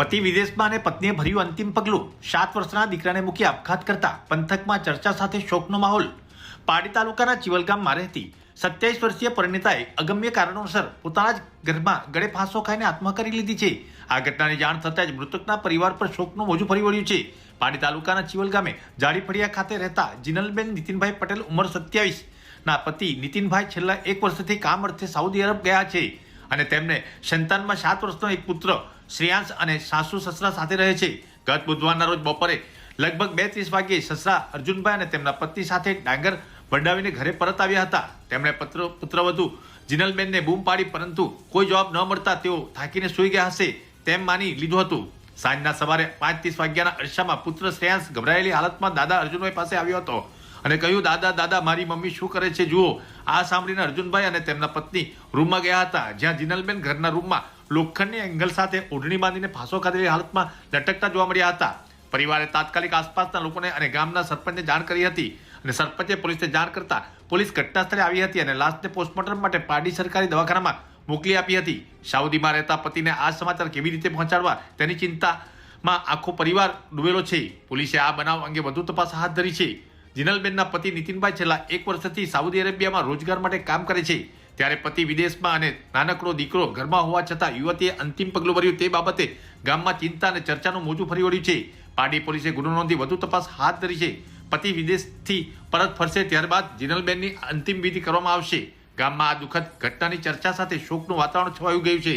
પતિ વિદેશમાં અને પત્નીએ ભર્યું અંતિમ પગલું. સાત વર્ષના દીકરાને મૂકી આપઘાત કરતા પંથકમાં ચર્ચા સાથે શોકનો માહોલ. પાડી તાલુકાના ચિવલગામમાં રહેતી સત્યાવીસ વર્ષીય પરિણીતાએ અગમ્ય કારણોસર પોતાના જ ઘરમાં ગળે ફાંસો ખાઈને આત્મહત્યા કરી લીધી છે. આ ઘટનાની જાણ થતાં જ મૃતકના પરિવાર પર શોકનું મોજું ફરી વળ્યું છે. પાડી તાલુકાના ચિવલ ગામે જાડીફળિયા ખાતે રહેતા જિનલબેન નીતિનભાઈ પટેલ ઉંમર સત્યાવીસ. ના પતિ નીતિનભાઈ છેલ્લા એક વર્ષથી કામ અર્થે સાઉદી અરબ ગયા છે. અને તેમને સંતાનમાં સાત વર્ષનો એક પુત્ર, શ્રેયાંશ અને સાસુ સસરા સાથે રહે છે. ગત બુધવારના રોજ બપોરે લગભગ બે ત્રીસ વાગ્યે સસરા અર્જુનભાઈ અને તેમના પતિ સાથે ડાંગર ભંડાવીને ઘરે પરત આવ્યા હતા. તેમણે પુત્ર, પુત્રવધુ જિનલબેનને બૂમ પાડી, પરંતુ કોઈ જવાબ ન મળતા તેઓ થાકીને સૂઈ ગયા હશે તેમ માની લીધું હતું. સાંજના સવારે પાંચ ત્રીસ વાગ્યાના અરસામાં પુત્ર શ્રેયાંશ ગભરાયેલી હાલતમાં દાદા અર્જુનભાઈ પાસે આવ્યો હતો. અને કહ્યું, દાદા દાદા, મારી મમ્મી શું કરે છે જુઓ. આ સાંભળીને અર્જુનભાઈ અને તેમના પત્ની રૂમમાં ગયા હતા, જ્યાં જિનલબેન ઘરના રૂમમાં લોખંડની એંગલ સાથે ઓઢણી બાંધીને ફાંસો ખાધેલી હાલતમાં લટકતા જોવા મળ્યા હતા. પરિવારે તાત્કાલિક આસપાસના લોકોને અને ગામના સરપંચને જાણ કરી હતી અને સરપંચે પોલીસને જાણ કરતા પોલીસ ઘટનાસ્થળે આવી હતી અને લાશને પોસ્ટમોર્ટમ માટે પારડી સરકારી દવાખાનામાં મોકલી આપી હતી. સાઉદીમાં રહેતા પતિને આ સમાચાર કેવી રીતે પહોંચાડવા તેની ચિંતામાં આખો પરિવાર ડૂબેલો છે. પોલીસે આ બનાવ અંગે વધુ તપાસ હાથ ધરી છે. જિનલબેનના પતિ નીતિનભાઈ છેલ્લા એક વર્ષથી સાઉદી અરેબિયામાં રોજગાર માટે કામ કરે છે. ત્યારે પતિ વિદેશમાં અને નાનકડો દીકરો ઘરમાં હોવા છતાં યુવતીએ અંતિમ પગલું ભર્યું તે બાબતે ગામમાં ચિંતા અને ચર્ચાનું મોજું ફરી વળ્યું છે. પાડી પોલીસે ગુનો નોંધી વધુ તપાસ હાથ ધરી છે. પતિ વિદેશથી પરત ફરશે ત્યારબાદ જિનલબેનની અંતિમ વિધિ કરવામાં આવશે. ગામમાં આ દુઃખદ ઘટનાની ચર્ચા સાથે શોકનું વાતાવરણ છવાયું ગયું છે.